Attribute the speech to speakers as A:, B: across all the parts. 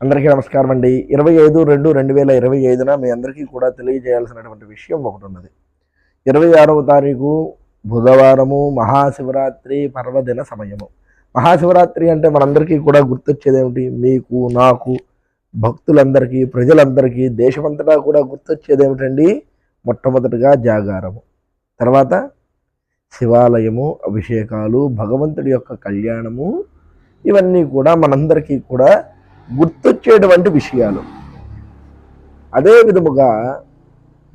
A: అందరికీ నమస్కారం అండి. ఇరవై ఐదు రెండు రెండు వేల ఇరవై ఐదున మీ అందరికీ కూడా తెలియజేయాల్సినటువంటి విషయం ఒకటి ఉన్నది ఇరవై ఆరవ తారీఖు బుధవారము మహాశివరాత్రి పర్వదిన సమయము. మహాశివరాత్రి అంటే మనందరికీ కూడా గుర్తొచ్చేది ఏమిటి మీకు నాకు భక్తులందరికీ ప్రజలందరికీ దేశమంతటా కూడా గుర్తొచ్చేది ఏమిటండి మొట్టమొదటిగా జాగారము. తర్వాత శివాలయము అభిషేకాలు భగవంతుడి యొక్క కళ్యాణము ఇవన్నీ కూడా మనందరికీ కూడా గుర్తొచ్చేటువంటి విషయాలు. అదే విధముగా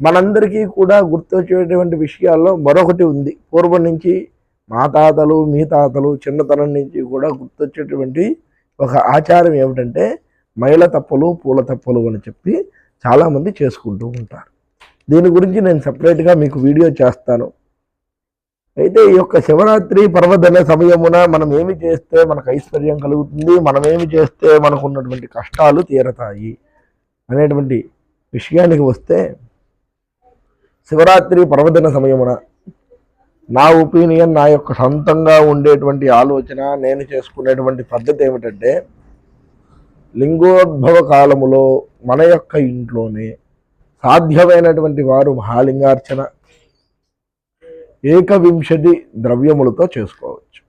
A: మనందరికీ కూడా గుర్తొచ్చేటువంటి విషయాల్లో మరొకటి ఉంది. పూర్వం నుంచి మా తాతలు మీ తాతలు చిన్నతనం నుంచి కూడా గుర్తొచ్చేటువంటి ఒక ఆచారం ఏమిటంటే మైల తప్పలు పూల తప్పలు అని చెప్పి చాలామంది చేసుకుంటూ ఉంటారు. దీని గురించి నేను సపరేట్గా మీకు వీడియో చేస్తాను. అయితే ఈ యొక్క శివరాత్రి పర్వదిన సమయమున మనం ఏమి చేస్తే మనకు ఐశ్వర్యం కలుగుతుంది? మనం ఏమి చేస్తే మనకు ఉన్నటువంటి కష్టాలు తీరతాయి? అనేటువంటి విషయానికి వస్తే శివరాత్రి పర్వదిన సమయమున నా ఒపీనియన్ నా యొక్క సొంతంగా ఉండేటువంటి ఆలోచన నేను చేసుకునేటువంటి పద్ధతి ఏమిటంటే లింగోద్భవ కాలములో మన యొక్క ఇంట్లోనే సాధ్యమైనటువంటి వారు మహాలింగార్చన ఏకవింశతి ద్రవ్యములతో చేసుకోవచ్చు.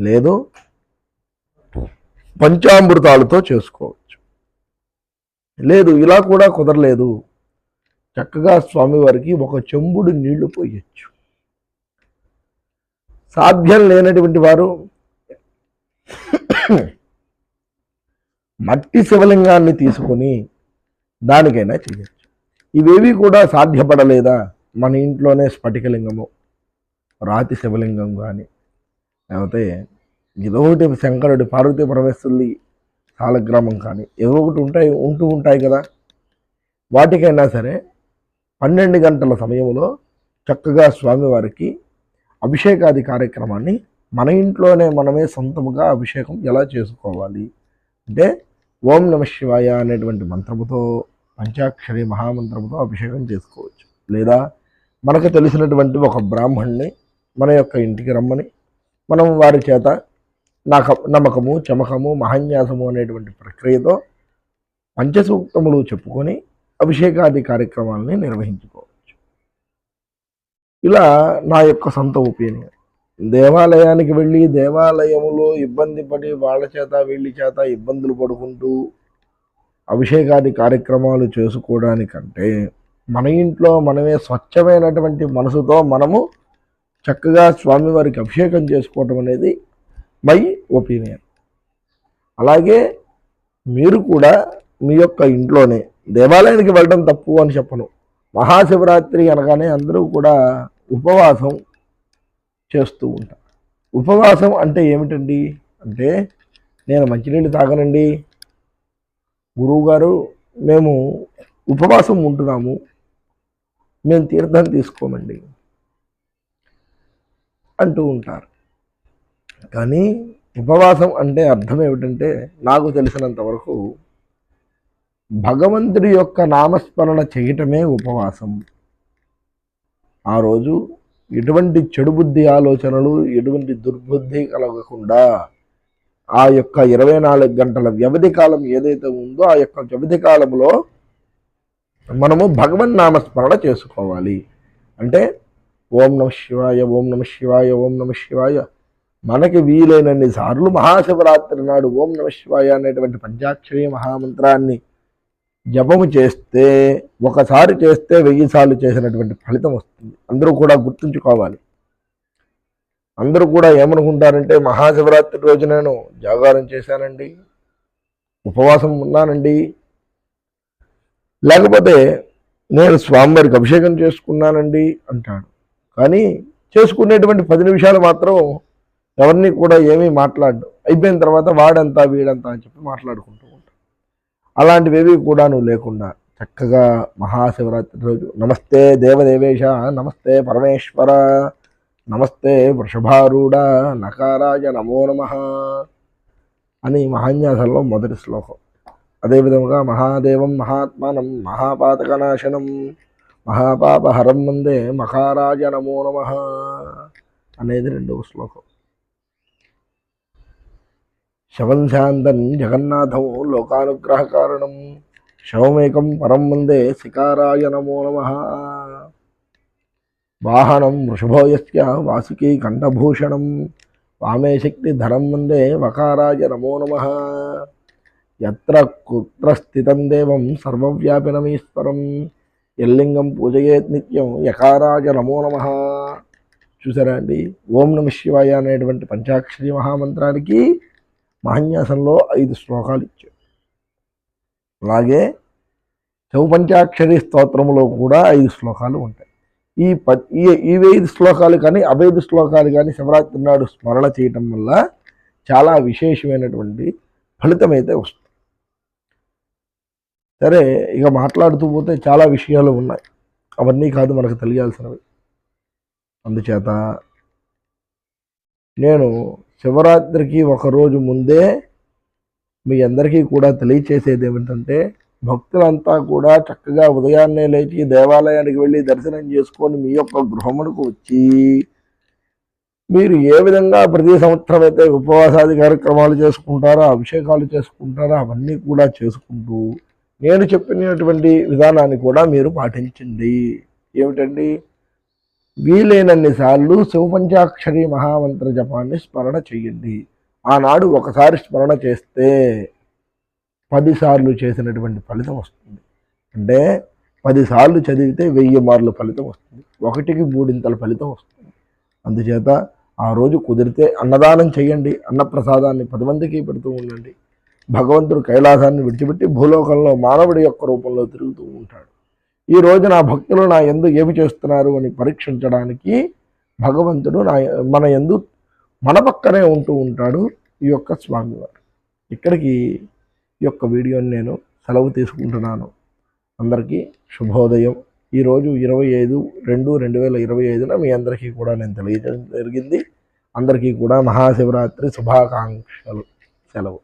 A: లేదు పంచామృతాలతో చేసుకోవచ్చు. లేదు ఇలా కూడా కుదరలేదు. చక్కగా స్వామివారికి ఒక చెంబుడు నీళ్ళు పోయచ్చు. సాధ్యం లేనటువంటి వారు మట్టి శివలింగాన్ని తీసుకొని దానికైనా చేయొచ్చు. ఇవేవి కూడా సాధ్యపడలేదా? మన ఇంట్లోనే స్ఫటికలింగము. రాతి శివలింగం కానీ లేకపోతే ఏదో ఒకటి శంకరుడి పార్వతీ పరమేశ్వరుడి సాలగ్రామం కానీ ఏదో ఒకటి ఉంటాయి ఉంటూ ఉంటాయి కదా. వాటికైనా సరే పన్నెండు గంటల సమయంలో చక్కగా స్వామివారికి అభిషేకాది కార్యక్రమాన్ని మన ఇంట్లోనే మనమే సొంతముగా అభిషేకం ఎలా చేసుకోవాలి? అంటే ఓం నమ శివాయ అనేటువంటి మంత్రముతో పంచాక్షరి మహామంత్రముతో అభిషేకం చేసుకోవచ్చు. లేదా మనకు తెలిసినటువంటి ఒక బ్రాహ్మణ్ణి మన యొక్క ఇంటికి రమ్మని మనం వారి చేత నాక నమ్మకము చమకము మహాన్యాసము అనేటువంటి ప్రక్రియతో పంచసూక్తములు చెప్పుకొని అభిషేకాది కార్యక్రమాలని నిర్వహించుకోవచ్చు. ఇలా నా యొక్క సొంత ఒపీనియన్. దేవాలయానికి వెళ్ళి దేవాలయములో ఇబ్బంది పడి వాళ్ళ చేత వీళ్ళ చేత ఇబ్బందులు పడుకుంటూ అభిషేకాది కార్యక్రమాలు చేసుకోవడానికంటే మన ఇంట్లో మనమే స్వచ్ఛమైనటువంటి మనసుతో మనము చక్కగా స్వామివారికి అభిషేకం చేసుకోవటం అనేది మై ఒపీనియన్. అలాగే మీరు కూడా మీ యొక్క ఇంట్లోనే దేవాలయానికి వెళ్ళడం తప్పు అని చెప్పను. మహాశివరాత్రి అనగానే అందరూ కూడా ఉపవాసం చేస్తూ ఉంటారు. ఉపవాసం అంటే ఏమిటండి? అంటే నేను మంచినీళ్ళు తాగనండి. గురువుగారు మేము ఉపవాసం ఉంటున్నాము. మేము తీర్థం తీసుకోమండి. అంటూ ఉంటారు. కానీ ఉపవాసం అంటే అర్థం ఏమిటంటే నాకు తెలిసినంత వరకు భగవంతుడి యొక్క నామస్మరణ చేయటమే ఉపవాసం. ఆ రోజు ఎటువంటి చెడు బుద్ధి ఆలోచనలు ఎటువంటి దుర్బుద్ధి కలగకుండా ఆ యొక్క ఇరవై నాలుగు గంటల వ్యవధి కాలం ఏదైతే ఉందో ఆ యొక్క వ్యవధి కాలంలో మనము భగవన్ నామస్మరణ చేసుకోవాలి. అంటే ఓం నమ శివాయ ఓం నమ శివాయ ఓం నమ శివాయ. మనకి వీలైనన్ని సార్లు మహాశివరాత్రి నాడు ఓం నమ శివాయ అనేటువంటి పంచాక్షరి మహామంత్రాన్ని జపము చేస్తే ఒకసారి చేస్తే వెయ్యి సార్లు చేసినటువంటి ఫలితం వస్తుంది. అందరూ కూడా గుర్తుంచుకోవాలి. అందరూ కూడా ఏమనుకుంటారంటే మహాశివరాత్రి రోజు నేను జాగారం చేశానండి ఉపవాసం ఉన్నానండి. లేకపోతే నేను స్వామివారికి అభిషేకం చేసుకున్నానండి అంటాడు. కానీ చేసుకునేటువంటి పది నిమిషాలు మాత్రం ఎవరిని కూడా ఏమీ మాట్లాడు అయిపోయిన తర్వాత వాడంతా వీడంతా అని చెప్పి మాట్లాడుకుంటూ ఉంటాం అలాంటివేవి కూడాను లేకుండా చక్కగా మహాశివరాత్రి రోజు నమస్తే దేవదేవేశ నమస్తే పరమేశ్వర నమస్తే వృషభారూఢ నకారాయ నమో నమ అని మహాన్యాసంలో మొదటి శ్లోకం. అదేవిధముగా మహాదేవం మహాత్మానం మహాపాతకనాశనం మహాపాపహరం వందే మహారాజ నమో నమ అనేది రెండవ శ్లోకం. శవం జగన్నాథం లోకానుగ్రహ కారణం. శవమేకం పరం వందే శికారాయ నమో నమ. వాహనం వృషభోయస్య వాసుకీ కంఠభూషణం. వామే శక్తి ధరం వందే వకారాయ నమో నమ. ఎత్ర కుత్ర స్థితం దేవం సర్వవ్యాపినమీశ్వరం. ఎల్లింగం పూజయేత్ నిత్యం యకారాజ నమో నమ. చూసారా అండి? ఓం నమ శివాయ అనేటువంటి పంచాక్షరి మహామంత్రానికి మహాన్యాసంలో ఐదు శ్లోకాలు ఇచ్చారు. అలాగే చౌపంచాక్షరి స్తోత్రములో కూడా ఐదు శ్లోకాలు ఉంటాయి. ఈ ప ఈ ఈ ఐదు శ్లోకాలు కానీ అవైదు శ్లోకాలు కానీ శివరాత్రి నాడు స్మరణ చేయటం వల్ల చాలా విశేషమైనటువంటి ఫలితం అయితే వస్తుంది. సరే ఇక మాట్లాడుతూ పోతే చాలా విషయాలు ఉన్నాయి. అవన్నీ కాదు మనకు తెలియాల్సినవి. అందుచేత నేను శివరాత్రికి ఒకరోజు ముందే మీ అందరికీ కూడా తెలియచేసేది ఏమిటంటే భక్తులంతా కూడా చక్కగా ఉదయాన్నే లేచి దేవాలయానికి వెళ్ళి దర్శనం చేసుకొని మీ యొక్క గృహమునకు వచ్చి మీరు ఏ విధంగా ప్రతి సంవత్సరం అయితే ఉపవాసాది కార్యక్రమాలు చేసుకుంటారో అభిషేకాలు చేసుకుంటారో అవన్నీ కూడా చేసుకుంటూ నేను చెప్పినటువంటి విధానాన్ని కూడా మీరు పాటించండి. ఏమిటండి? వీలైనన్ని సార్లు శివపంచాక్షరి మహామంత్ర జపాన్ని స్మరణ చెయ్యండి ఆనాడు ఒకసారి స్మరణ చేస్తే పదిసార్లు చేసినటువంటి ఫలితం వస్తుంది. అంటే పదిసార్లు చదివితే వెయ్యి మార్లు ఫలితం వస్తుంది. ఒకటికి మూడింతల ఫలితం వస్తుంది. అందుచేత ఆ రోజు కుదిరితే అన్నదానం చేయండి. అన్నప్రసాదాన్ని పది మందికి పెడుతూ ఉండండి. భగవంతుడు కైలాసాన్ని విడిచిపెట్టి భూలోకంలో మానవుడి యొక్క రూపంలో తిరుగుతూ ఉంటాడు. ఈ రోజు నా భక్తులు నా ఎందు ఏమి చేస్తున్నారు అని పరీక్షించడానికి భగవంతుడు నా మన ఎందు మన పక్కనే ఉంటూ ఉంటాడు ఈ యొక్క స్వామివారు. ఇక్కడికి ఈ యొక్క వీడియోని నేను సెలవు తీసుకుంటున్నాను. అందరికీ శుభోదయం. ఈరోజు ఇరవై ఐదు రెండు రెండు వేల ఇరవై ఐదున మీ అందరికీ కూడా నేను తెలియజేయడం జరిగింది. అందరికీ కూడా మహాశివరాత్రి శుభాకాంక్షలు. సెలవు.